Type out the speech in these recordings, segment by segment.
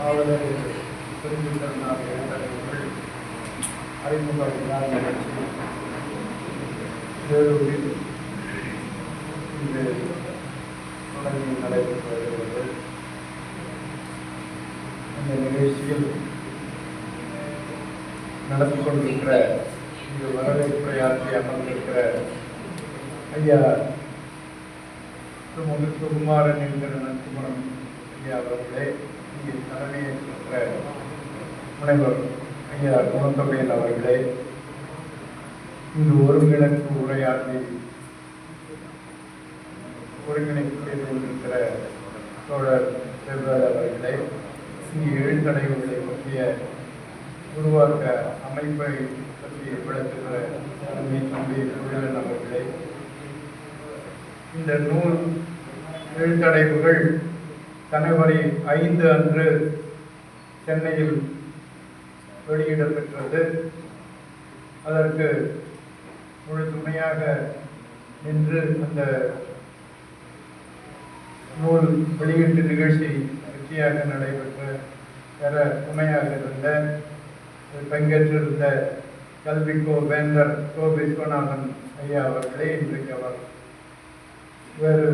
ஆவலர் புரிந்துகொண்டார் எழுத்தறிவுகள் அறிமுக விழா நிகழ்ச்சி வேலூரில் இன்று தொடங்கி நடைபெற்று வருகிறது இந்த நிகழ்ச்சியில் நடந்து கொண்டிருக்கிற இங்கு வரவேற்புரையாற்றி அமர்ந்திருக்கிற ஐயா திரு சுகுமாரன் என்கிற நட்புமரம் ஐயா அவர்களே இங்கே தலைமையேற்றிருக்கிற முனைவர் ஐயா குணத்தொகையில் அவர்களே இங்கு ஒருங்கிணைப்பு உரையாற்றி ஒருங்கிணைப்பு செய்து கொண்டிருக்கிற தோழர் செல்வர் அவர்களே இங்கு எழுத்தடைவுகளை பற்றிய உருவாக்க அமைப்பை பற்றி விளக்குகிற தலைமை தம்பி தொழிலன் அவர்களே இந்த நூல் எழுத்தடைவுகள் ஜனவரி ஐந்து அன்று சென்னையில் வெளியிடப்பெற்றது. அதற்கு முழு துணையாக நின்று அந்த நூல் வெளியீட்டு நிகழ்ச்சி வெற்றியாக நடைபெற்ற பெற துணையாக இருந்த பங்கேற்றிருந்த கல்விக்கோ வேந்தர் கோ விஸ்வநாதன் ஐயா அவர்களே இன்றைக்கு அவர் வேறு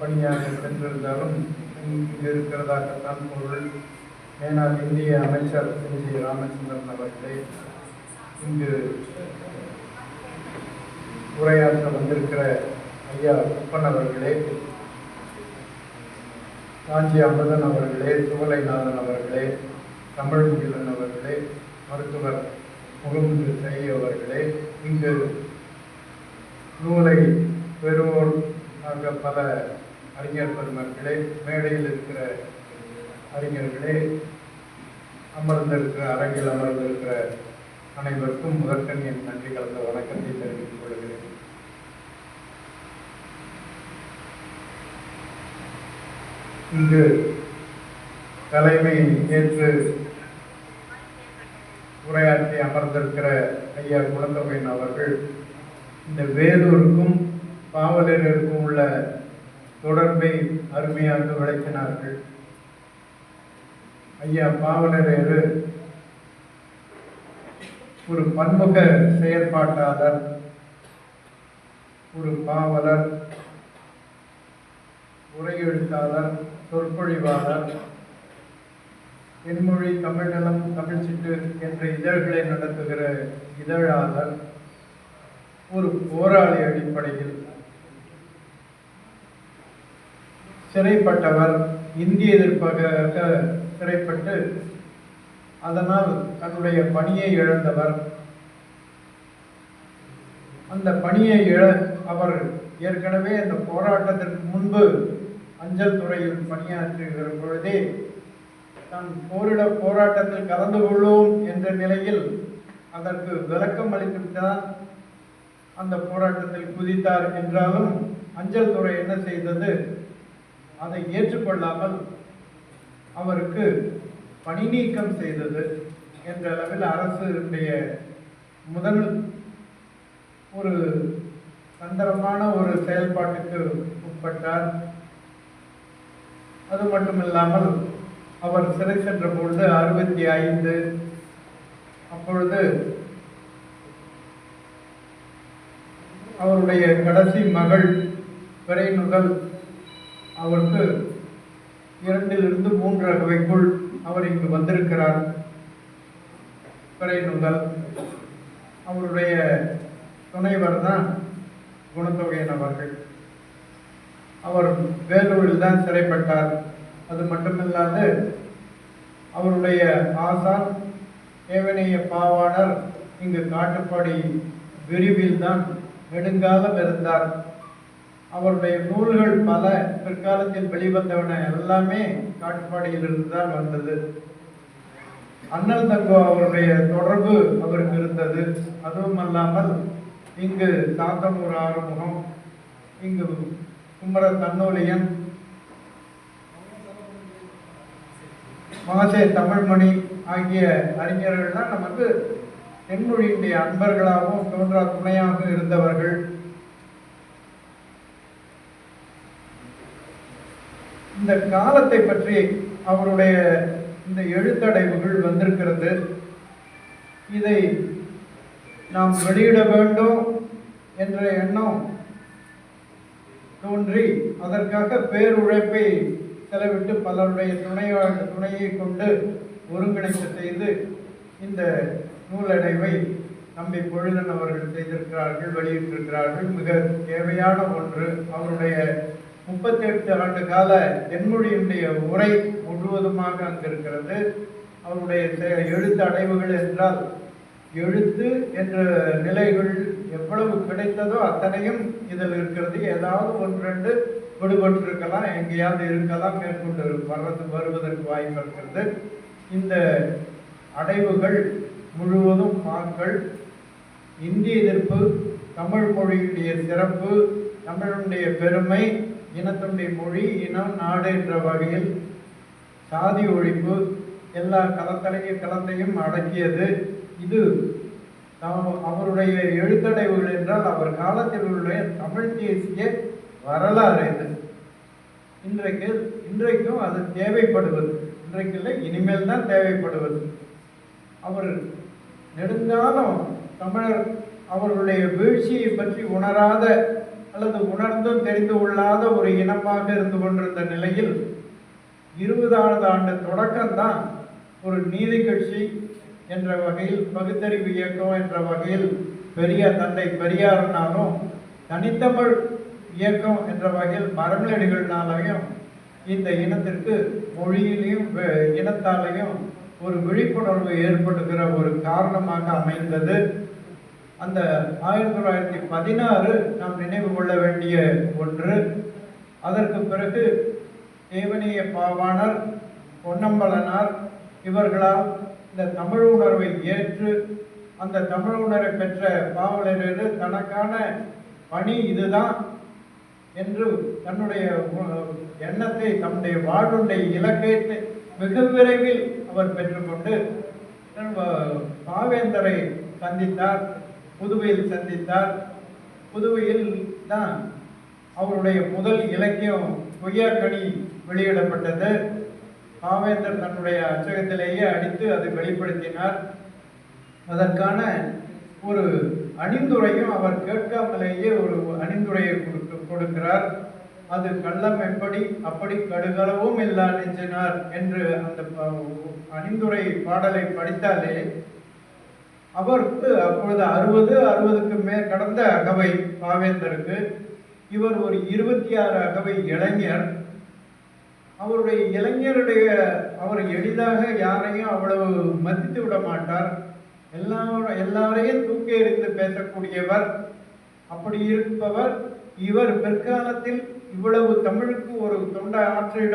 பணியாக சென்றிருந்தாலும் இங்கு இருக்கிறதாகத்தான் பொருள். மேனால் இந்திய அமைச்சர் திரு ஜி ராமச்சந்திரன் அவர்களே இங்கு உரையாற்ற வந்திருக்கிற ஐயா குப்பன் அவர்களே காஞ்சி அமுதன் அவர்களே சுவலைநாதன் அவர்களே தமிழ்முகிலன் அவர்களே மருத்துவர் முகமது சை அவர்களே இங்கு நூலை பெறுவோர் ஆக பல அறிஞர் பெருமக்களே மேடையில் இருக்கிற அறிஞர்களே அமர்ந்திருக்கிற அரங்கில் அமர்ந்திருக்கிற அனைவருக்கும் முதற்கண் என் நன்றி கலந்த வணக்கத்தை தெரிவித்துக் கொள்கிறேன். இங்கு தலைமை ஏற்று உரையாற்றி அமர்ந்திருக்கிற ஐயா குலத்தொகையின் அவர்கள் இந்த வேலூருக்கும் பாவலருக்கும் உள்ள தொடர்பை அருமையாக விளக்கினார்கள். ஐயா பாவலரேறு ஒரு பன்முக செயற்பாட்டாளர் ஒரு பாவலர் உரையெழுத்தாளர் சொற்பொழிவாளர் தென்மொழி தமிழ்நலம் தமிழ்ச்சிட்டு என்ற இதழ்களை நடத்துகிற இதழாளர் ஒரு போராளி அடிப்படையில் சிறைப்பட்டவர் இந்திய எதிர்ப்பாக சிறைப்பட்டு அதனால் தன்னுடைய பணியை இழந்தவர். அந்த பணியை இழ அவர் ஏற்கனவே அந்த போராட்டத்திற்கு முன்பு அஞ்சல் துறையில் பணியாற்றுகிற பொழுதே தான் போரிட போராட்டத்தில் கலந்து கொள்வோம் என்ற நிலையில் அதற்கு விளக்கம் அளித்துவிட்டார். அந்த போராட்டத்தில் குதித்தார் என்றாலும் அஞ்சல் துறை என்ன செய்தது? அதை ஏற்றுக்கொள்ளாமல் அவருக்கு பணி நீக்கம் செய்தது என்ற அளவில் அரசுடைய முதல் ஒரு தந்திரமான ஒரு செயல்பாட்டுக்கு உட்பட்டார். அது மட்டுமில்லாமல் அவர் சிறை சென்ற பொழுது அறுபத்தி ஐந்து அப்பொழுது அவருடைய கடைசி மகள் பிறை அவருக்கு இரண்டிலிருந்து மூன்று அகவைக்குள் அவர் இங்கு வந்திருக்கிறார். பிறை முதல் அவருடைய துணைவர் தான் குணத்தொகையன் அவர்கள் அவர் வேலூரில் தான் சிறைப்பட்டார். அது மட்டுமில்லாது அவருடைய ஆசான் ஏவனைய பாவாணர் இங்கு காட்டுப்பாடி விரிவில் தான் நெடுங்காலம் இருந்தார். அவருடைய நூல்கள் பல பிற்காலத்தில் வெளிவந்தவன எல்லாமே காட்டுப்பாடியிலிருந்து தான் வந்தது. அண்ணல் தங்கோ அவருடைய தொடர்பு அவருக்கு இருந்தது. அதுவும் அல்லாமல் இங்கு சாத்தனூர் ஆறுமுகம் இங்கு குமர தன்னோலியன் மகசே தமிழ்மணி ஆகிய அறிஞர்கள்லாம் நமக்கு தென்மொழியினுடைய அன்பர்களாகவும் தோன்றா துணையாக இருந்தவர்கள். இந்த காலத்தை பற்றி அவருடைய இந்த எழுத்தடைவுகள் வந்திருக்கிறது. இதை நாம் வெளியிட வேண்டும் என்ற எண்ணம் தோன்றி அதற்காக பேருழைப்பை செலவிட்டு பலருடைய துணையாக துணையை கொண்டு ஒருங்கிணைப்பு செய்து இந்த நூலடைவை நம்பி பொழுதன் அவர்கள் செய்திருக்கிறார்கள் வெளியிட்டிருக்கிறார்கள். மிக தேவையான ஒன்று அவருடைய முப்பத்தி எட்டு ஆண்டு கால தென்மொழியினுடைய உரை முழுவதுமாக அங்கிருக்கிறது. அவருடைய செ- எழுத்து அடைவுகள் என்றால் எழுத்து என்ற நிலைகள் எவ்வளவு கிடைத்ததோ அத்தனையும் இதில் இருக்கிறது. ஏதாவது ஒன்று ரெண்டு விடுபட்டிருக்கலாம் எங்கேயாவது இருக்கலாம் மேற்கொண்டு வர்றது வருவதற்கு வாய்ப்பு இருக்கிறது. இந்த அடைவுகள் முழுவதும் மாக்கள் இந்திய எதிர்ப்பு தமிழ் மொழியினுடைய சிறப்பு தமிழனுடைய பெருமை இனத்தினுடைய மொழி இனம் நாடு என்ற வகையில் சாதி ஒழிப்பு எல்லா கலத்தலையும் கலத்தையும் அடக்கியது. இது தாம் அவருடைய எழுத்தடைவுகள் என்றால் அவர் காலத்தில் உள்ள தமிழ் தேசிய வரலாறு இது. இன்றைக்கு இன்றைக்கும் அது தேவைப்படுவது. இன்றைக்கு இல்லை இனிமேல் தான் தேவைப்படுவது. அவர் நெடுங்காலம் தமிழர் அவர்களுடைய வீழ்ச்சியை பற்றி உணராத அல்லது உணர்ந்தும் தெரிந்து கொள்ளாத ஒரு இனமாக இருந்து கொண்டிருந்த நிலையில் இருபதாவது ஆண்டு தொடக்கம்தான் ஒரு நீதி கட்சி என்ற வகையில் பகுத்தறிவு இயக்கம் என்ற வகையில் பெரிய தந்தை பெரியாருனாலும் தனித்தமிழ் இயக்கம் என்ற வகையில் மரங்களடிகள்னாலையும் இந்த இனத்திற்கு மொழியிலையும் இனத்தாலையும் ஒரு விழிப்புணர்வு ஏற்படுகிற ஒரு காரணமாக அமைந்தது. அந்த ஆயிரத்தி தொள்ளாயிரத்தி பதினாறு நாம் நினைவு கொள்ள வேண்டிய ஒன்று. அதற்கு பிறகு தேவனிய பாவாணர் பொன்னம்பலனார் இவர்களால் இந்த தமிழ் உணர்வை ஏற்று அந்த தமிழ் உணர்வை பெற்ற பாவலரேறு தனக்கான பணி இதுதான் என்று தன்னுடைய எண்ணத்தை தன்னுடைய வாழ்வுடைய இலக்கை மிக விரைவில் அவர் பெற்றுக்கொண்டு பாவேந்தரை சந்தித்தார். புதுவையில் சந்தித்தார். புதுவையில் தான் அவருடைய முதல் இலக்கியம் பொய்யாக்கனி வெளியிடப்பட்டது. பாவேந்தர் தன்னுடைய அச்சகத்திலேயே அடித்து அதை வெளிப்படுத்தினார். அதற்கான ஒரு அணிந்துரையும் அவர் கேட்காமலேயே ஒரு அணிந்துரையை கொடுக்க கொடுக்கிறார். அது கள்ளம் எப்படி அப்படி கடுகளவும் இல்லா நெஞ்சினார் என்று அந்த அணிந்துரை பாடலை படித்தாலே அவருக்கு அப்பொழுது அறுபது அறுபதுக்கு மேல் கடந்த அகவை பாவேந்தருக்கு. இவர் ஒரு இருபத்தி ஆறு அகவை இளைஞர். அவருடைய இளைஞருடைய அவர் எளிதாக யாரையும் அவ்வளவு மதித்து விட மாட்டார். எல்லா எல்லாரையும் தூக்கி எறிந்து பேசக்கூடியவர். அப்படி இருப்பவர் இவர் பிற்காலத்தில் இவ்வளவு தமிழுக்கு ஒரு தொண்டை ஆற்றிட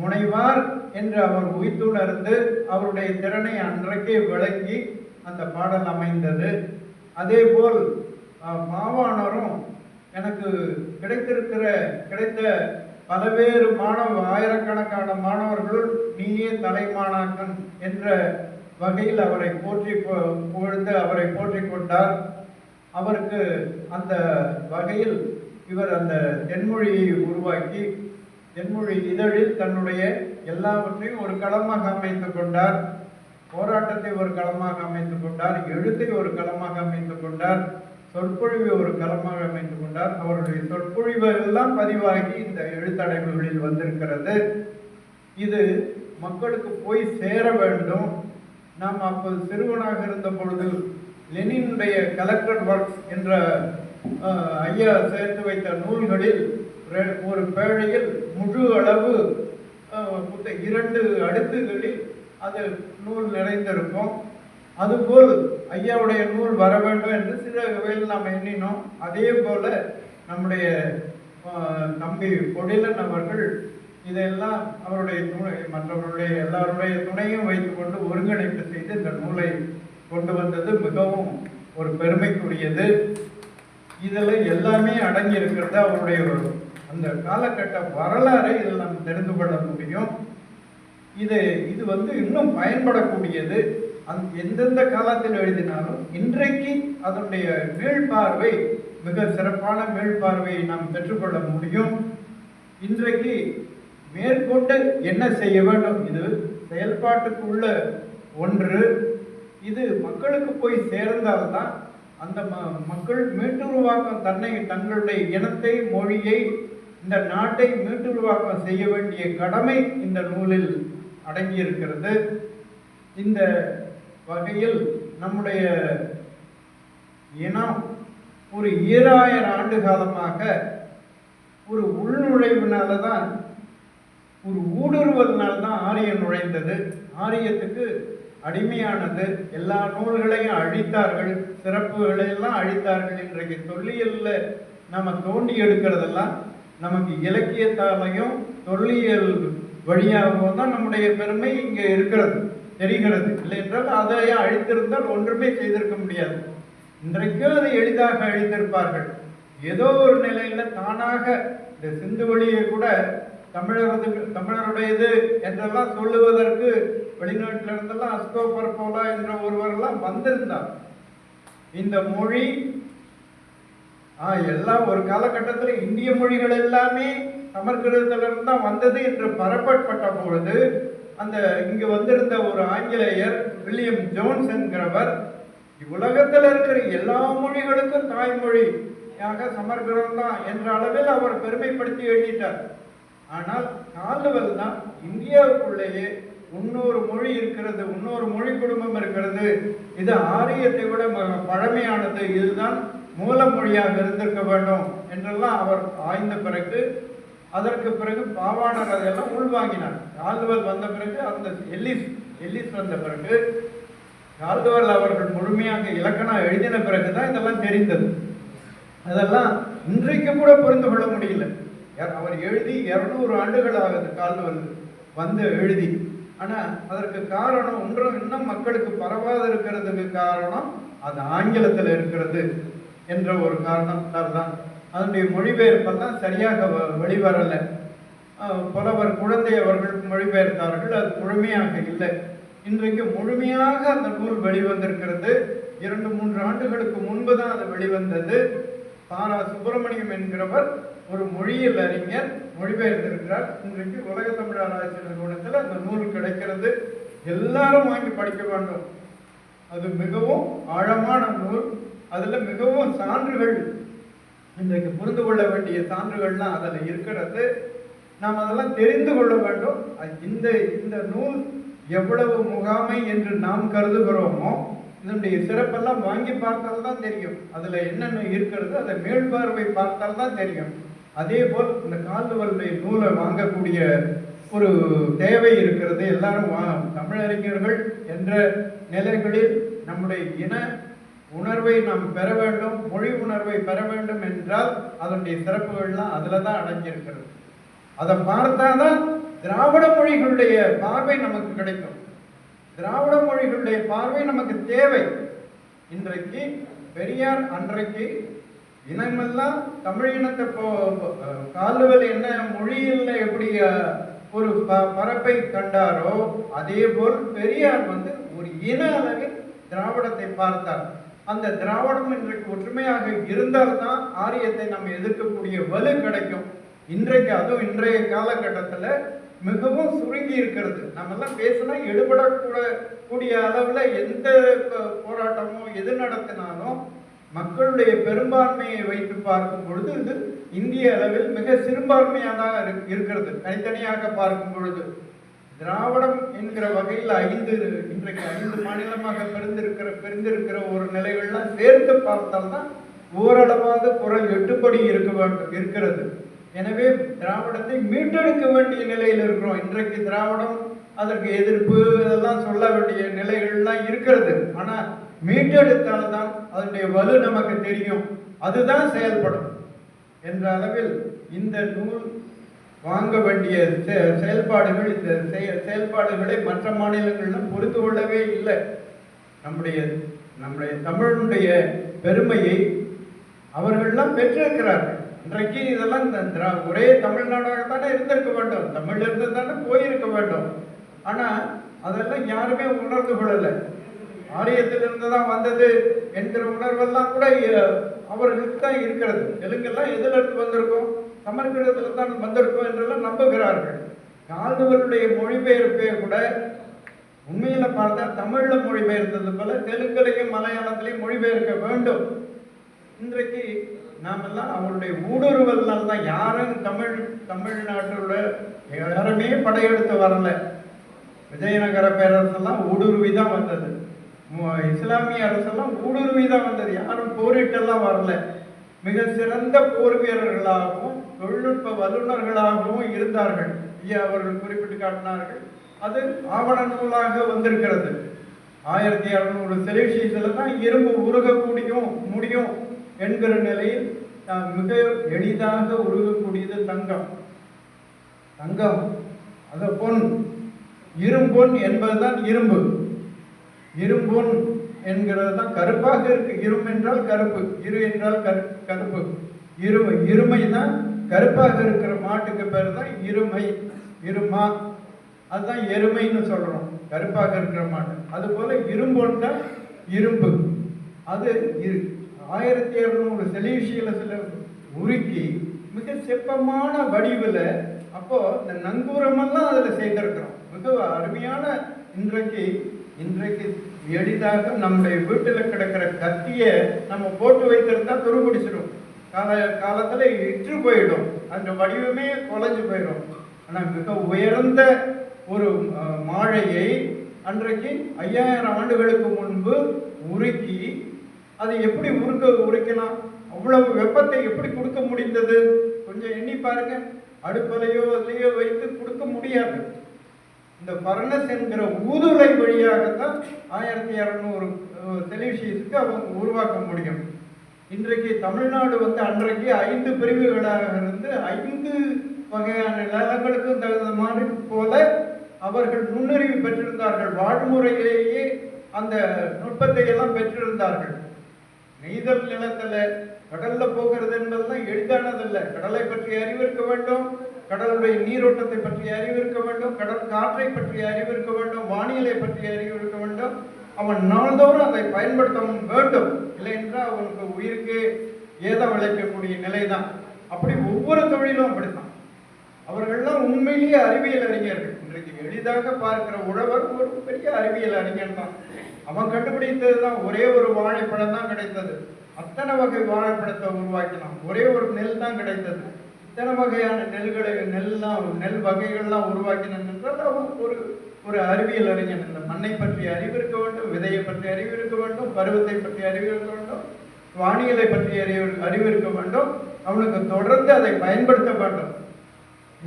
முனைவார் என்று அவர் உய்த்துணர்ந்து அவருடைய திறனை அன்றைக்கே விளங்கி அந்த பாடல் அமைந்தது. அதேபோல் போல் மாவாணரும் எனக்கு கிடைத்திருக்கிற கிடைத்த பலவேறு மாணவ ஆயிரக்கணக்கான மாணவர்களுள் நீயே தலைமாணாக்கன் என்ற வகையில் அவரை போற்றி புகழ்ந்து அவரை போற்றிக் கொண்டார். அவருக்கு அந்த வகையில் இவர் அந்த தென்மொழியை உருவாக்கி தென்மொழி இதழில் தன்னுடைய எல்லாவற்றையும் ஒரு களமாக அமைத்து கொண்டார். போராட்டத்தை ஒரு களமாக அமைத்து கொண்டார் எழுத்தை ஒரு களமாக அமைத்து கொண்டார் சொற்பொழிவை ஒரு களமாக அமைத்து கொண்டார். அவருடைய சொற்பொழிவு எல்லாம் பதிவாகி இந்த எழுத்தடைவுகளில் வந்திருக்கிறது. இது மக்களுக்கு போய் சேர வேண்டும். நாம் அப்போது சிறுவனாக இருந்த பொழுது லெனினுடைய கலெக்டர் ஒர்க்ஸ் என்ற ஐயா சேர்த்து வைத்த நூல்களில் ஒரு பேழையில் முழு அளவு இரண்டு அடுக்குகளில் அது நூல் நிறைந்திருக்கும். அதுபோல் ஐயாவுடைய நூல் வர வேண்டும் என்று சில வகையில் நாம் எண்ணினோம். அதே போல நம்முடைய தம்பி பொடிலன் அவர்கள் இதெல்லாம் அவருடைய துணை மற்றவருடைய எல்லாருடைய துணையும் வைத்துக்கொண்டு ஒருங்கிணைப்பு செய்து இந்த நூலை கொண்டு வந்தது மிகவும் ஒரு பெருமைக்குரியது. இதில் எல்லாமே அடங்கி இருக்கிறது அவருடைய ஒரு அந்த காலகட்ட வரலாறை இதில் நாம் தெரிந்து கொள்ள முடியும். இது இது வந்து இன்னும் பயன்படக்கூடியது. அந் எந்தெந்த காலத்தில் எழுதினாலும் இன்றைக்கு அதனுடைய மீள்பார்வை மிக சிறப்பான மீள்பார்வையை நாம் பெற்றுக்கொள்ள முடியும். இன்றைக்கு மேற்கொண்டு என்ன செய்ய வேண்டும்? இது செயல்பாட்டுக்கு உள்ள ஒன்று. இது மக்களுக்கு போய் சேர்ந்தால்தான் அந்த ம- மக்கள் மீட்டுருவாக்கம் தன்னை தங்களுடைய இனத்தை மொழியை இந்த நாட்டை மீட்டுருவாக்கம் செய்ய வேண்டிய கடமை இந்த நூலில் அடங்கியிருக்கிறது. இந்த வகையில் நம்முடைய இனம் ஒரு ஈராயிரம் ஆண்டு காலமாக ஒரு உள்நுழைவுனால தான் ஒரு ஊடுருவதனால தான் ஆரியம் நுழைந்தது. ஆரியத்துக்கு அடிமையானது. எல்லா நூல்களையும் அழித்தார்கள். சிறப்புகளையெல்லாம் அழித்தார்கள் இன்றைக்கு தொல்லியலில் நம்ம தோண்டி எடுக்கிறதெல்லாம் நமக்கு இலக்கியத்தாலையும் தொல்லியல் வழியாகவும் தான் நம்முடைய பெருமை இங்கே இருக்கிறது தெரிகிறது. இல்லை என்றால் அதை அழித்திருந்தால் ஒன்றுமே செய்திருக்க முடியாது. இன்றைக்கு அதை எளிதாக அழித்திருப்பார்கள். ஏதோ ஒரு நிலையில தானாக இந்த சிந்து வழியை கூட தமிழரது தமிழருடையது என்றெல்லாம் சொல்லுவதற்கு வெளிநாட்டில இருந்தெல்லாம் அஸ்கோ பர்போலா என்ற ஒருவரெல்லாம் வந்திருந்தார். இந்த மொழி ஆ, எல்லாம் ஒரு காலகட்டத்தில் இந்திய மொழிகள் எல்லாமே சமஸ்கிருதத்திலிருந்து தான் வந்தது என்று பரப்பப்பட்ட பொழுது அந்த இங்கு வந்திருந்த ஒரு ஆங்கிலேயர் வில்லியம் ஜோன்ஸ் என்கிறவர் உலகத்தில் இருக்கிற எல்லா மொழிகளுக்கும் தாய்மொழியாக சமஸ்கிருதம் தான் என்ற அளவில் அவர் பெருமைப்படுத்தி எழுதிட்டார். ஆனால் காலுவல் தான் இந்தியாவுக்குள்ளேயே இன்னொரு மொழி இருக்கிறது இன்னொரு மொழி குடும்பம் இருக்கிறது. இது ஆரியத்தை விட ம- பழமையானது. இதுதான் மூல மொழியாக இருந்திருக்க வேண்டும் என்றெல்லாம் அவர் ஆய்ந்த பிறகு அதற்கு பிறகு பாவாணர் அதையெல்லாம் உள்வாங்கினார். கால்டுவெல் வந்த பிறகு அந்த எல்லிஸ் எல்லிஸ் வந்த பிறகு கால்டுவெல் அவர்கள் முழுமையாக இலக்கணம் எழுதின பிறகு தான் இதெல்லாம் தெரிந்தது. அதெல்லாம் இன்றைக்கு கூட புரிந்து கொள்ள முடியல. அவர் எழுதி இரநூறு ஆண்டுகள் ஆகுது கால்வல் வந்து எழுதி. ஆனால் அதற்கு காரணம் ஒன்றும் இன்னும் மக்களுக்கு பரவாது இருக்கிறதுக்கு காரணம் அது ஆங்கிலத்தில் இருக்கிறது என்ற ஒரு காரணத்தால் தான் அதனுடைய மொழிபெயர்ப்பெல்லாம் சரியாக வ- புலவர் குழந்தை அவர்கள் மொழிபெயர்த்தார்கள் அது முழுமையாக இல்லை. இன்றைக்கு முழுமையாக அந்த நூல் வெளிவந்திருக்கிறது. இரண்டு மூன்று ஆண்டுகளுக்கு முன்பு தான் அது வெளிவந்தது. பாரா சுப்பிரமணியம் என்கிறவர் ஒரு மொழியில் அறிஞர் மொழிபெயர்த்திருக்கிறார். இன்றைக்கு உலக தமிழ் ஆராய்ச்சி நிறுவனத்தில் அந்த நூல் கிடைக்கிறது. எல்லாரும் வாங்கி படிக்க வேண்டும். அது மிகவும் ஆழமான நூல். அதில் மிகவும் சான்றுகள் இன்றைக்கு புரிந்து கொள்ள வேண்டிய சான்றுகள்லாம் அதில் இருக்கிறது. நாம் அதெல்லாம் தெரிந்து கொள்ள வேண்டும். இந்த இந்த நூல் எவ்வளவு முகாமை என்று நாம் கருதுகிறோமோ இதனுடைய சிறப்பெல்லாம் வாங்கி பார்த்தால் தான் தெரியும். அதில் என்னென்ன இருக்கிறது அதை மேல்பார்வை பார்த்தால் தான் தெரியும். அதே போல் இந்த கால்வல்லை நூலை வாங்கக்கூடிய ஒரு தேவை இருக்கிறது. எல்லாரும் வா தமிழறிஞர்கள் என்ற நிலைகளில் நம்முடைய இன உணர்வை நாம் பெற வேண்டும் மொழி உணர்வை பெற வேண்டும் என்றால் அதனுடைய சிறப்புகள்லாம் அதில் தான் அடங்கியிருக்கிறது. அதை பார்த்தாதான் திராவிட மொழிகளுடைய பார்வை நமக்கு கிடைக்கும். திராவிட மொழிகளுடைய பார்வை நமக்கு தேவை. இன்றைக்கு பெரியார் அன்றைக்கு இனமெல்லாம் தமிழ் இனத்தை காலுவல் என்ன மொழியில் எப்படி ஒரு ப- பரப்பை கண்டாரோ அதே போல் பெரியார் வந்து ஒரு இன அளவில் திராவிடத்தை பார்த்தார். அந்த திராவிடம் இன்றைக்கு ஒற்றுமையாக இருந்தால்தான் ஆரியத்தை நம்ம எதிர்க்கக்கூடிய வலு கிடைக்கும். இன்றைக்கு அதுவும் இன்றைய காலகட்டத்தில் மிகவும் சுருங்கி இருக்கிறது. நம்ம எல்லாம் பேசினா எடுபடக்கூட கூடிய அளவில் எந்த போராட்டமோ எது நடத்தினாலும் மக்களுடைய பெரும்பான்மையை வைத்து பார்க்கும் பொழுது இது இந்திய அளவில் மிக சிறுபான்மையாக இருக்கிறது. தனித்தனியாக பார்க்கும் பொழுது. திராவிடம் என்கிற வகையில் ஐந்து இன்றைக்கு ஐந்து மாநிலமாக பிரிந்திருக்கிற பிரிந்திருக்கிற ஒரு நிலைகள்லாம் சேர்த்து பார்த்தால்தான் ஓரளவாக குரல் எட்டுப்படி இருக்க வேண்டும் இருக்கிறது. எனவே திராவிடத்தை மீட்டெடுக்க வேண்டிய நிலையில் இருக்கிறோம். இன்றைக்கு திராவிடம் அதற்கு எதிர்ப்பு இதெல்லாம் சொல்ல வேண்டிய நிலைகள்லாம் இருக்கிறது. ஆனால் மீட்டெடுத்தால்தான் அதனுடைய வலு நமக்கு தெரியும். அதுதான் செயல்படும். என்ற அளவில் இந்த நூல் வாங்க வேண்டிய செ- செயல்பாடுகள் இந்த செயல்பாடுகளை மற்ற மாநிலங்களிலும் புரிந்து கொள்ளவே இல்லை. நம்முடைய நம்முடைய தமிழனுடைய பெருமையை அவர்கள்லாம் பெற்றிருக்கிறார்கள். இன்றைக்கு இதெல்லாம் இந்த திரா- ஒரே தமிழ்நாடாகத்தானே இருந்திருக்க வேண்டும். தமிழ்ல இருந்து தானே போயிருக்க வேண்டும். ஆனா அதெல்லாம் யாருமே உணர்ந்து கொள்ளலை. ஆரியத்திலிருந்து தான் வந்தது என்கிற உணர்வெல்லாம் கூட அவர்களுக்கு தான் இருக்கிறது. தெலுங்கெல்லாம் எதுல இருந்து வந்திருக்கோம்? சமஸ்கிருதத்துல தான் வந்திருக்கோம் என்றெல்லாம் நம்புகிறார்கள். கால்டுவருடைய மொழிபெயர்ப்பே கூட உண்மையில பார்த்தா தமிழ்ல மொழிபெயர்த்தது போல தெலுங்குலையும் மலையாளத்திலையும் மொழிபெயர்க்க வேண்டும். இன்றைக்கு நாமெல்லாம் அவருடைய ஊடுருவல்னால தான் யாரும் தமிழ் தமிழ்நாட்டில் யாருமே படையெடுத்து வரல. விஜயநகர பேரரசெல்லாம் ஊடுருவி தான் வந்தது இஸ்லாமிய அரசெல்லாம் ஊடுருவி தான் வந்தது. யாரும் போரிட்டெல்லாம் வரல. மிக சிறந்த போர் வீரர்களாகவும் தொழில்நுட்ப வல்லுநர்களாகவும் இருந்தார்கள். ஐயா அவர்கள் குறிப்பிட்டு காட்டினார்கள். அது ஆவண நூலாக வந்திருக்கிறது. ஆயிரத்தி அறுநூறு செலிசியஸில் தான் இரும்பு உருகக்கூடியும் முடியும் என்கிற நிலையில் மிக எளிதாக உருகக்கூடியது தங்கம். தங்கம் அது பொன். இரும்பொன் என்பதுதான் இரும்பு. இரும்பொன் என்கிறது தான் கருப்பாக இருக்கு. இரும் என்றால் கருப்பு இரு என்றால் கரு கருப்பு. இருமை இருமை தான் கருப்பாக இருக்கிற மாட்டுக்கு பேர் தான் இருமை இருமா. அதுதான் எருமைன்னு சொல்கிறோம் கருப்பாக இருக்கிற மாட்டு. அதுபோல் இரும்பொன் இரும்பு. அது இரு ஆயிரத்தி இரநூறு செலிவிஷியில் சில உருக்கி மிக செப்பமான வடிவில் அப்போது இந்த நங்கூரமெல்லாம் அதில் செய்திருக்கிறோம் மிக அருமையான இன்றைக்கு இன்றைக்கு எளிதாக நம்முடைய வீட்டில் கிடக்கிற கத்தியை நம்ம போட்டு வைத்திருந்தா துருபிடிச்சிடும் கால காலத்தில் இற்று போயிடும். அந்த வடிவமே குலைஞ்சு போயிடும். ஆனால் மிக உயர்ந்த ஒரு மாழையை அன்றைக்கு ஐயாயிரம் ஆண்டுகளுக்கு முன்பு உருக்கி அதை எப்படி உருக்க உரைக்கலாம்? அவ்வளவு வெப்பத்தை எப்படி கொடுக்க முடிந்தது? கொஞ்சம் எண்ணி பாருங்க. அடுப்பலையோ அதுலேயோ வைத்து கொடுக்க முடியாது. இந்த பர்னஸ் என்கிற ஊதுலை வழியாகத்தான் ஆயிரத்தி இரநூறு செலிசியஸுக்கு அவங்க உருவாக்க முடியும். இன்றைக்கு தமிழ்நாடு வந்து அன்றைக்கு ஐந்து பிரிவுகளாக இருந்து ஐந்து வகையான நிலங்களுக்கும் தகுந்த மாதிரி போல அவர்கள் நுண்ணறிவு பெற்றிருந்தார்கள். வாழ்முறையிலேயே அந்த நுட்பத்தை எல்லாம் பெற்றிருந்தார்கள். நெய்தல் நிலத்தில் கடல்ல போகிறது என்பதெல்லாம் எளிதானதல்ல. கடலை பற்றி அறிவிருக்க வேண்டும். கடலுடைய நீரோட்டத்தை பற்றி அறிவு இருக்க வேண்டும் கடல் காற்றை பற்றி அறிவு இருக்க வேண்டும் வானிலை பற்றி அறிவு இருக்க வேண்டும். அவன் நாள்தோறும் அதை பயன்படுத்தவும் வேண்டும். இல்லை என்றால் அவனுக்கு உயிருக்கு ஏதம் விளைக்கக்கூடிய நிலைதான். அப்படி ஒவ்வொரு தொழிலும் அப்படித்தான். அவர்கள்லாம் உண்மையிலேயே அறிவியல் அறிஞர்கள். இன்றைக்கு எளிதாக பார்க்கிற உழவர் ஒரு பெரிய அறிவியல் அறிஞர் தான். அவன் கண்டுபிடித்தது தான் ஒரே ஒரு வாழைப்பழம் தான் கிடைத்தது. அத்தனை வகை வாழைப்பழத்தை உருவாக்கினான். ஒரே ஒரு நெல் தான் கிடைத்தது. இத்தனை வகையான நெல்களை நெல்லாம் நெல் வகைகள்லாம் உருவாக்கினான் என்றால் அவன் ஒரு ஒரு அறிவியல் அறிஞன். இந்த மண்ணை பற்றி அறிவு இருக்க வேண்டும் விதையை பற்றி அறிவு இருக்க வேண்டும் பருவத்தை பற்றி அறிவு இருக்க வேண்டும் வானியலை பற்றி அறிவு அறிவு இருக்க வேண்டும். அவனுக்கு தொடர்ந்து அதை பயன்படுத்த வேண்டும்.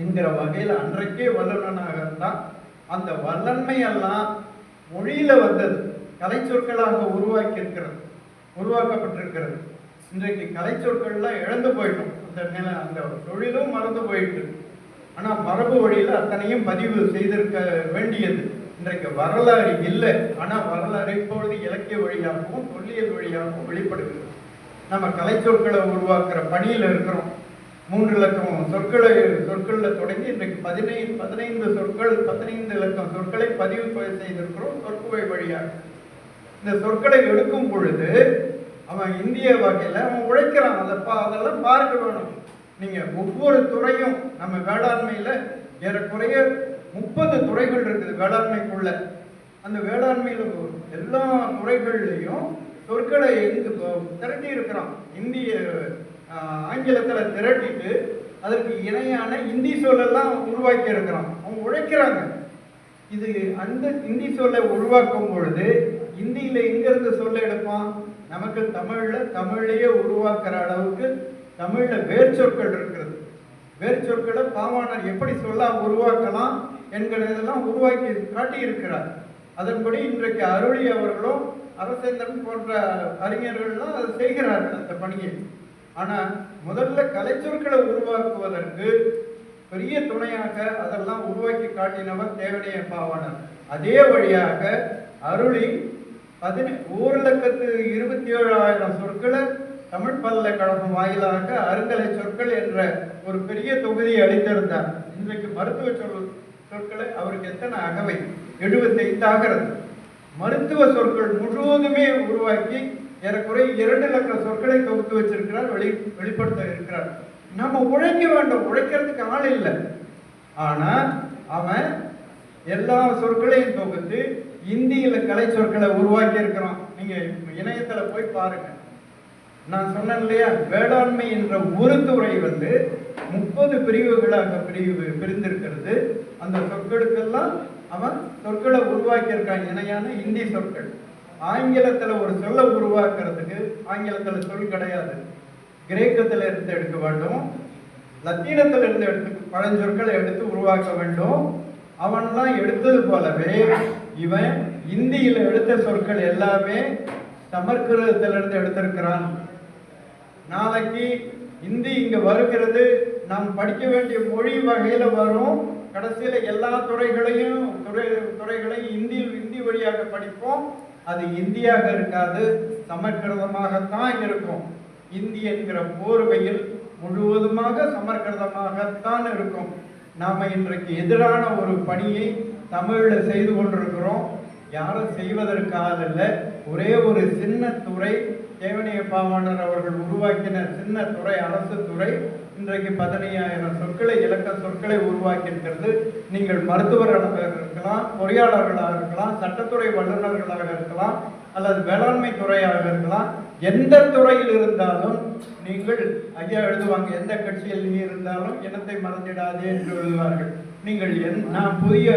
என்கிற வகையில் அன்றைக்கே வல்லுநனாக இருந்தான். அந்த வல்லன்மையெல்லாம் மொழியில் வந்தது. கலை சொற்களாக உருவாக்கி இருக்கிறது உருவாக்கப்பட்டிருக்கிறது. இன்றைக்கு கலை சொற்கள்லாம் இழந்து போயிடும் அந்த நில அந்த தொழிலும் மறந்து போயிட்டு. ஆனால் மரபு வழியில் அத்தனையும் பதிவு செய்திருக்க வேண்டியது. இன்றைக்கு வரலாறு இல்லை. ஆனால் வரலாறு இப்பொழுது இலக்கிய வழியாகவும் தொல்லியல் வழியாகவும் வெளிப்படுகிறது. நம்ம கலை சொற்களை உருவாக்குற பணியில் இருக்கிறோம். மூன்று இலக்கம் சொற்களை சொற்களில் தொடங்கி இன்றைக்கு பதினைந்து பதினைந்து சொற்கள் பதினைந்து இலக்கம் சொற்களை பதிவு செய்திருக்கிறோம் சொற்குவை வழியாக. இந்த சொற்களை எடுக்கும் பொழுது அவன் இந்திய வகையில் அவன் உழைக்கிறான். அதை பா அதெல்லாம் பார்க்க வேணும். நீங்கள் ஒவ்வொரு துறையும் நம்ம வேளாண்மையில் ஏறக்குறைய முப்பது துறைகள் இருக்குது வேளாண்மைக்குள்ள. அந்த வேளாண்மையில் எல்லா துறைகள்லையும் சொற்களை எங்கு திரட்டி இருக்கிறான். இந்திய ஆங்கிலத்தில் திரட்டிட்டு அதற்கு இணையான இந்தி சொல்லெல்லாம் உருவாக்கி இருக்கிறான். அவங்க உழைக்கிறாங்க. இது அந்த இந்தி சொல்லை உருவாக்கும் பொழுது இந்தியில் எங்கேருந்து சொல்ல எடுப்பான்? நமக்கு தமிழில் தமிழையே உருவாக்குற அளவுக்கு தமிழில் வேர்ச்சொற்கள் இருக்கிறது. வேர்ச்சொற்களை பாவாணர் எப்படி சொல்ல உருவாக்கலாம் என்கிறதெல்லாம் உருவாக்கி காட்டி இருக்கிறார் அதன்படி இன்றைக்கு அருளி அவர்களும் அரசேந்திரன் போன்ற அறிஞர்கள்லாம் அதை செய்கிறார்கள் அந்த பணியை. ஆனால் முதல்ல கலைச்சொற்களை உருவாக்குவதற்கு பெரிய துணையாக அதெல்லாம் உருவாக்கி காட்டினவர் தேவனைய பாவாணர். அதே வழியாக அருளி பதினே ஒரு லட்சத்து இருபத்தி ஏழாயிரம் சொற்களை தமிழ் பல்கலைக்கழகம் வாயிலாக அருங்கலை சொற்கள் என்ற ஒரு பெரிய தொகுதியை அளித்திருந்தார். இன்றைக்கு மருத்துவ சொல் சொற்களை அவருக்கு எத்தனை அகவை? எழுபத்தைந்து ஆகிறது மருத்துவ சொற்கள் முழுவதுமே உருவாக்கி ஏறக்குறைய இரண்டு லட்சம் சொற்களை தொகுத்து வச்சிருக்கிறார் வெளி வெளிப்படுத்த இருக்கிறார். நம்ம உழைக்க வேண்டும். உழைக்கிறதுக்கு ஆள் இல்லை. ஆனால் அவன் எல்லா சொற்களையும் தொகுத்து இந்தியில கலை சொற்களை உருவாக்கி இருக்கிறோம் நீங்க இணையத்துல போய் பாருங்க. நான் சொன்னேன் இல்லையா? வேளாண்மை என்ற ஒரு துறை வந்து முப்பது பிரிவுகளாக பிரிவு பிரிந்திருக்கிறது. அந்த சொற்களுக்கெல்லாம் அவன் சொற்களை உருவாக்கி இருக்கான் இணையான இந்தி சொற்கள். ஆங்கிலத்துல ஒரு சொல்லை உருவாக்குறதுக்கு ஆங்கிலத்துல சொல் கிடையாது. கிரேக்கத்துல இருந்து எடுக்க வேண்டும். லத்தீனத்துல இருந்து எடுத்து பழஞ்சொற்களை எடுத்து உருவாக்க வேண்டும். அவன்லாம் எடுத்தது போலவே இவன் இந்தியில எடுத்த சொற்கள் எல்லாமே சமஸ்கிருதத்திலிருந்து எடுத்திருக்கிறான். நாளைக்கு இந்தி இங்க வருகிறது நாம் படிக்க வேண்டிய மொழி வகையில வரும். கடைசியில எல்லா துறைகளையும் துறை துறைகளையும் இந்தியில் இந்தி வழியாக படிப்போம். அது இந்தியாக இருக்காது சமஸ்கிருதமாகத்தான் இருக்கும். இந்தி என்கிற போர்வையில் முழுவதுமாக சமர்கிருதமாகத்தான் இருக்கும். நாம் இன்றைக்கு எதிரான ஒரு பணியை தமிழில் செய்து கொண்டிருக்கிறோம். யாரும் செய்வதற்காக இல்லை. ஒரே ஒரு சின்ன துறை தேவனிய பாவாணர் அவர்கள் உருவாக்கின சின்ன துறை அரசு துறை இன்றைக்கு பதினையாயிரம் சொற்களை இலக்க சொற்களை உருவாக்கியிருக்கிறது. நீங்கள் மருத்துவர்களாக இருக்கலாம் பொறியாளர்களாக இருக்கலாம் சட்டத்துறை வல்லுநர்களாக இருக்கலாம் அல்லது வேளாண்மை துறையாக இருக்கலாம். எந்த துறையில் இருந்தாலும் நீங்கள் ஐயா எழுதுவாங்க எந்த கட்சியில் நீ இருந்தாலும் இனத்தை மறந்துடாதே என்று எழுதுவார்கள். நீங்கள் என் நான் புதிய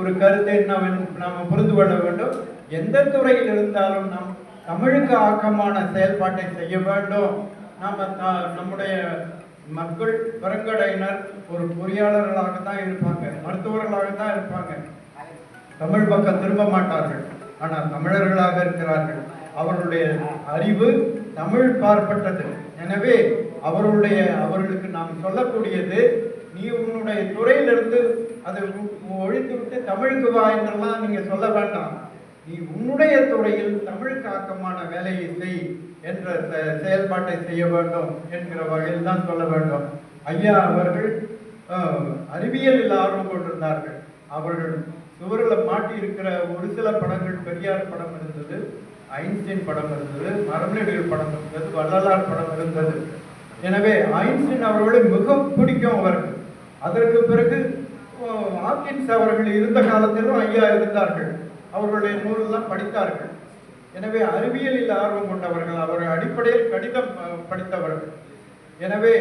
ஒரு கருத்தை நாம் நாம் புரிந்து கொள்ள வேண்டும். எந்த துறையில் இருந்தாலும் நாம் தமிழுக்கு ஆக்கமான செயல்பாட்டை செய்ய வேண்டும். நாம் த- நம்முடைய மக்கள் பெருங்கடையினர் ஒரு பொறியாளர்களாக தான் இருப்பாங்க மருத்துவர்களாக தான் இருப்பாங்க. தமிழ் பக்கம் திரும்ப மாட்டார்கள். ஆனால் தமிழர்களாக இருக்கிறார்கள். அவர்களுடைய அறிவு தமிழ் பார்ப்பட்டது. எனவே அவர்களுடைய அவர்களுக்கு நாம் சொல்லக்கூடியது நீ உன்னுடைய துறையிலிருந்து அதை ஒழித்து விட்டு தமிழுக்கு வா என்றெல்லாம் நீங்க சொல்ல வேண்டாம். நீ உன்னுடைய துறையில் தமிழ் காக்கமான வேலையை செய் என்ற செ- செயல்பாட்டை செய்ய வேண்டும் என்கிற வகையில் தான் சொல்ல வேண்டும். ஐயா அவர்கள் அறிவியலில் ஆர்வம் கொண்டிருந்தார்கள். அவர்கள் சுவரில் மாட்டி இருக்கிற ஒரு சில படங்கள் பெரியார் படம் இருந்தது ஐன்ஸ்டீன் படம் இருந்தது மரமேடிகள் படம் இருந்தது வள்ளலார் படம் இருந்தது. எனவே ஐன்ஸ்டீன் அவர்களை மிக பிடிக்கும் அவர்கள். அதற்கு பிறகு அஹ், அவர்கள் இருந்த காலத்திலும் ஐயா இருந்தார்கள். அவர்களுடைய நூலெல்லாம் படித்தார்கள். எனவே அறிவியலில் ஆர்வம் கொண்டவர்கள் அவர்கள் அடிப்படையில் கடிதம் படித்தவர்கள். எனவே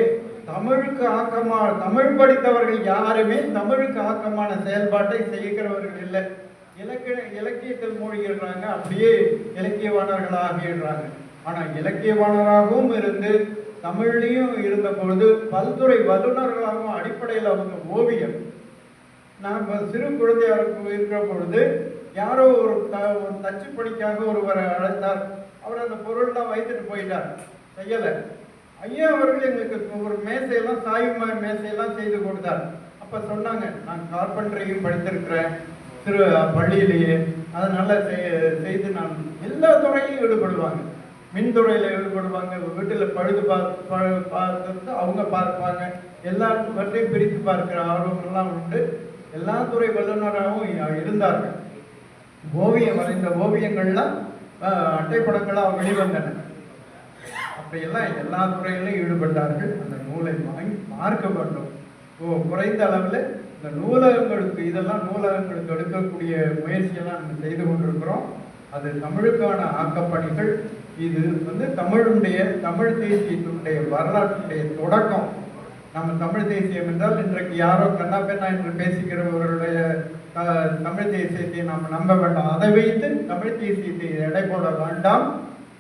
தமிழுக்கு ஆக்கமா தமிழ் படித்தவர்கள் யாருமே தமிழுக்கு ஆக்கமான செயல்பாட்டை செய்கிறவர்கள் இல்லை. இலக்கிய இலக்கியத்தில் மூழ்கிடுறாங்க அப்படியே இலக்கியவாணர்களாக ஆகிடுறாங்க இலக்கியவாணராகவும் இருந்து தமிழ்லையும் இருந்த பொழுது பல்துறை வல்லுநர்களாகவும் அடிப்படையில் அவங்க ஓவியம். நான் சிறு குழந்தையாக இருக்கிற பொழுது யாரோ ஒரு த ஒரு தச்சு பணிக்காக ஒருவரை அழைத்தார். அவர் அந்த பொருள்லாம் வைத்துட்டு போயிட்டார். செய்யலை. ஐயா அவர்கள் எங்களுக்கு ஒரு மேசையெல்லாம் சாய்வு மேசையெல்லாம் செய்து கொடுத்தார். அப்போ சொன்னாங்க நான் கார்பெண்டரையும் படித்திருக்கிறேன். சிறு பள்ளியிலேயே. அதனால செய்- செய்து நான் எல்லா துறையிலும் ஈடுபடுவாங்க. மின்துறையில ஈடுபடுவாங்க. வீட்டில் பழுது பார்த்து பழு- பார்த்து அவங்க பார்ப்பாங்க. எல்லாவற்றையும் பிரித்து பார்க்கிற எல்லாம் உண்டு. எல்லா துறை வல்லுநராகவும் இருந்தார்கள். ஓவியம் வரைந்த ஓவியங்கள்லாம் அஹ், அட்டைப்படங்களாக வெளிவந்தன. அப்படியெல்லாம் எல்லா துறையிலும் ஈடுபட்டார்கள். அந்த நூலை வாங்கி பார்க்க வேண்டும் ஓ குறைந்த அளவில் இந்த நூலகங்களுக்கு இதெல்லாம் நூலகங்களுக்கு எடுக்கக்கூடிய முயற்சியெல்லாம் நம்ம செய்து கொண்டிருக்கிறோம். அது தமிழுக்கான ஆக்கப்பணிகள். இது வந்து தமிழுடைய தமிழ் தேசியத்தினுடைய வரலாற்றுடைய தொடக்கம். நம்ம தமிழ் தேசியம் என்றால் இன்றைக்கு யாரோ கண்ணா பெண்ணா என்று பேசுகிறவர்களுடைய தமிழ் தேசியத்தை நாம் நம்ப வேண்டாம். அதை வைத்து தமிழ் தேசியத்தை எடை போட வேண்டாம்.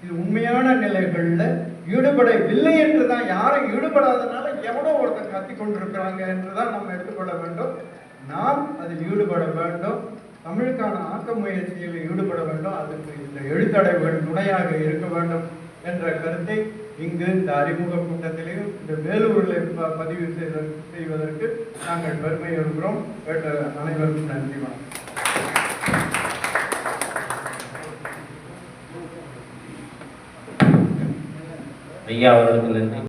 இது உண்மையான நிலைகளில் ஈடுபடவில்லை என்று தான் யாரும் ஈடுபடாதனால எவனோ ஒருத்தர் கத்தி கொண்டிருக்கிறாங்க என்று தான் நம்ம எடுத்துக்கொள்ள வேண்டும். நாம் அதில் ஈடுபட வேண்டும். தமிழுக்கான ஆக்க முயற்சியில் ஈடுபட வேண்டும். அதுக்கு இந்த எழுத்தடைவுகள் துணையாக இருக்க வேண்டும் என்ற கருத்தை இங்கு இந்த அறிமுக கூட்டத்திலேயும் இந்த வேலூரில் பதிவு செய்வதற்கு செய்வதற்கு நாங்கள் பெருமை இருக்கிறோம் கேட்ட அனைவருக்கும் நன்றி வணக்கம். ஐயா அவர்களுக்கு நன்றி.